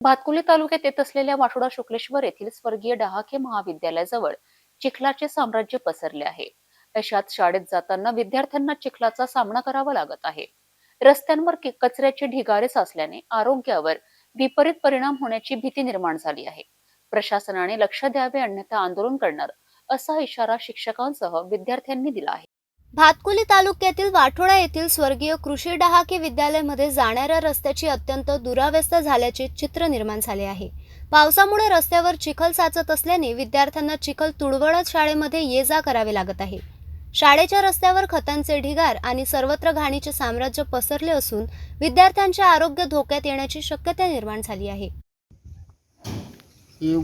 भातकुली तालुक्यात येत असलेल्या वाठोडा शुक्लेश्वर येथील स्वर्गीय डहाके महाविद्यालयाजवळ चिखलाचे साम्राज्य पसरले आहे. अशात शाळेत जाताना विद्यार्थ्यांना चिखलाचा सामना करावा लागत आहे. रस्त्यांवर कचऱ्याचे ढिगारे साचल्याने आरोग्यावर विपरीत परिणाम होण्याची भीती निर्माण झाली आहे. प्रशासनाने लक्ष द्यावे अन्यथा आंदोलन करणार असा इशारा शिक्षकांसह विद्यार्थ्यांनी दिला आहे. भातकुली तालुक्यातील वाठोडा येथील स्वर्गीय कृषी डहाके विद्यालयामध्ये जाणाऱ्या रस्त्याची अत्यंत दुरावस्था झाल्याचे चित्र निर्माण झाले आहे. पावसामुळे रस्त्यावर चिखल साचत असल्याने विद्यार्थ्यांना चिखल तुडवळत शाळेमध्ये ये जा करावे लागत आहे. शाळेच्या रस्त्यावर खतांचे ढिगार आणि सर्वत्र घाणीचे साम्राज्य पसरले असून विद्यार्थ्यांचे आरोग्य धोक्यात येण्याची शक्यता निर्माण झाली आहे.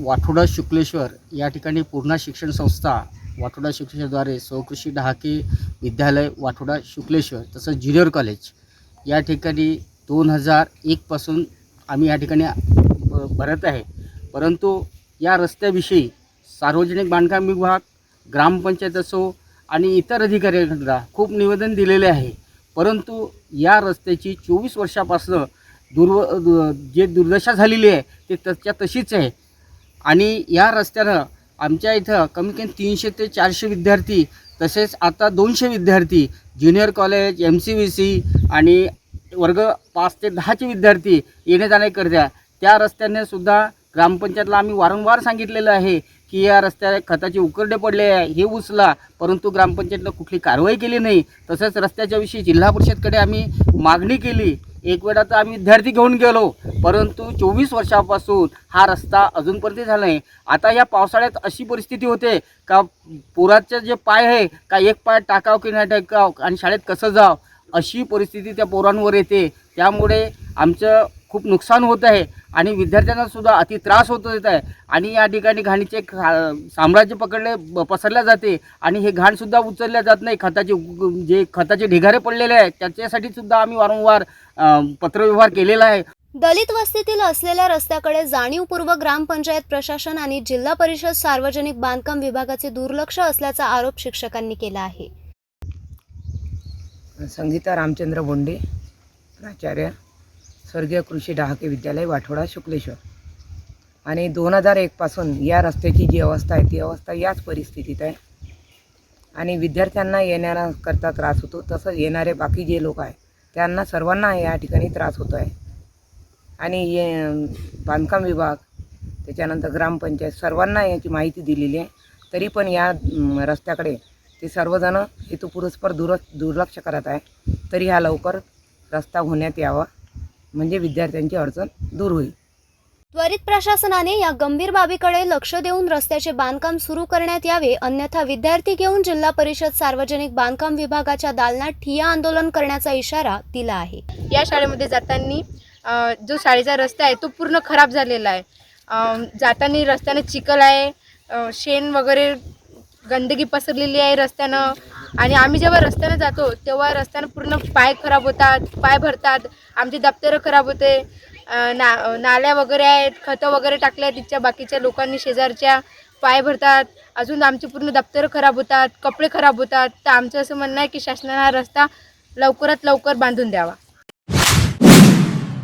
वाठोडा शुक्लेश्वर या ठिकाणी पूर्णा शिक्षण संस्था वाठोडा शिक्षणाद्वारे स्वकृषी डहाके विद्यालय वाठोडा शुक्लेश्वर तसंच ज्युनियर कॉलेज. या ठिकाणी दोन हजार एकपासून आम्ही या ठिकाणी भरत आहे. परंतु या रस्त्याविषयी सार्वजनिक बांधकाम विभाग ग्रामपंचायत असो आणि इतर अधिकाऱ्यांना खूप निवेदन दिलेले आहे. परंतु या रस्त्याची चोवीस वर्षापासून दुर्व जे दुर्दशा झालेली आहे ते त्याच्या तशीच आहे. आणि या रस्त्यानं आमच्या इथं कमीत कमी तीनशे ते चारशे विद्यार्थी तसेच आता दोनशे विद्यार्थी junior college M C V C आणि वर्ग पाच ते दहाचे विद्यार्थी येणे जाणे करत्या. त्या रस्त्याने सुद्धा ग्रामपंचायतला आम्ही वारंवार सांगितलेलं आहे की या रस्त्याला खताचे उकरडे पडले आहे हे उचला. परंतु ग्रामपंचायतनं कुठली कारवाई केली नाही. तसंच रस्त्याच्याविषयी जिल्हा परिषदकडे आम्ही मागणी केली. एक वेळा तर आम्ही विद्यार्थी घेऊन गेलो. परंतु चोवीस वर्षापासून हा रस्ता अजूनपर्यंत झाला नाही. आता या पावसाळ्यात अशी परिस्थिती होते का पुराचे जे पाय आहे का एक पाय टाकाव की नाही टाकाव आणि शाळेत कसं जाव अशी परिस्थिती त्या पोरांवर येते. त्यामुळे आमचं खूप नुकसान होत आहे आणि विद्यार्थ्यांना सुद्धा अति त्रास होत येत आहे. आणि या ठिकाणी घाणीचे खा साम्राज्य पकडले पसरल्या जाते आणि हे घाणसुद्धा उचलल्या जात नाही. खताचे जे खताचे ढिगारे पडलेले आहेत त्याच्यासाठी सुद्धा आम्ही वारंवार पत्रव्यवहार केलेला आहे. दलित वस्तीतील असलेल्या रस्त्याकडे जाणीवपूर्वक ग्रामपंचायत प्रशासन आणि जिल्हा परिषद सार्वजनिक बांधकाम विभागाचे दुर्लक्ष असल्याचा आरोप शिक्षकांनी केला आहे. संगीता रामचंद्र बोंडे प्राचार्य. स्वर्गीय कृषी डहाके विद्यालय वाठोडा शुक्लेश्वर. आणि दोन हजार एकपासून या रस्त्याची जी अवस्था आहे ती अवस्था याच परिस्थितीत आहे. आणि विद्यार्थ्यांना येण्याकरता त्रास होतो तसंच येणारे बाकी जे लोक आहे त्यांना सर्वांना या ठिकाणी त्रास होतो आहे. आणि ये बांधकाम विभाग त्याच्यानंतर ग्रामपंचायत सर्वांना याची माहिती दिलेली आहे. तरी पण या रस्त्याकडे ते सर्वजण हेतुपुरस्पर दुर दुर्लक्ष करत आहे. तरी हा लवकर रस्ता होण्यात यावा. म्हणजे विद्यार्थ्यांची अडचण दूर होईल. त्वरित प्रशासनाने या गंभीर बाबीकडे लक्ष देऊन रस्त्याचे बांधकाम सुरू करण्यात यावे अन्यथा विद्यार्थी घेऊन जिल्हा परिषद सार्वजनिक बांधकाम विभागाच्या दालनात ठिय्या आंदोलन करण्याचा इशारा दिला आहे. या शाळेमध्ये जाताना जो शाळेचा रस्ता आहे तो पूर्ण खराब झालेला आहे. जाताना रस्त्याने चिखल आहे शेण वगैरे गंदगी पसरलेली आहे रस्त्यानं. आणि आम्ही जेव्हा रस्त्यानं जातो तेव्हा रस्त्यानं पूर्ण पाय खराब होतात पाय भरतात आमची दप्तरं खराब होते ना नाल्या वगैरे आहेत खतं वगैरे टाकले आहेत तिच्या बाकीच्या लोकांनी शेजारच्या पाय भरतात अजून आमची पूर्ण दप्तरं खराब होतात कपडे खराब होतात. तर आमचं असं म्हणणं आहे की शासनाने हा रस्ता लवकरात लवकर बांधून द्यावा.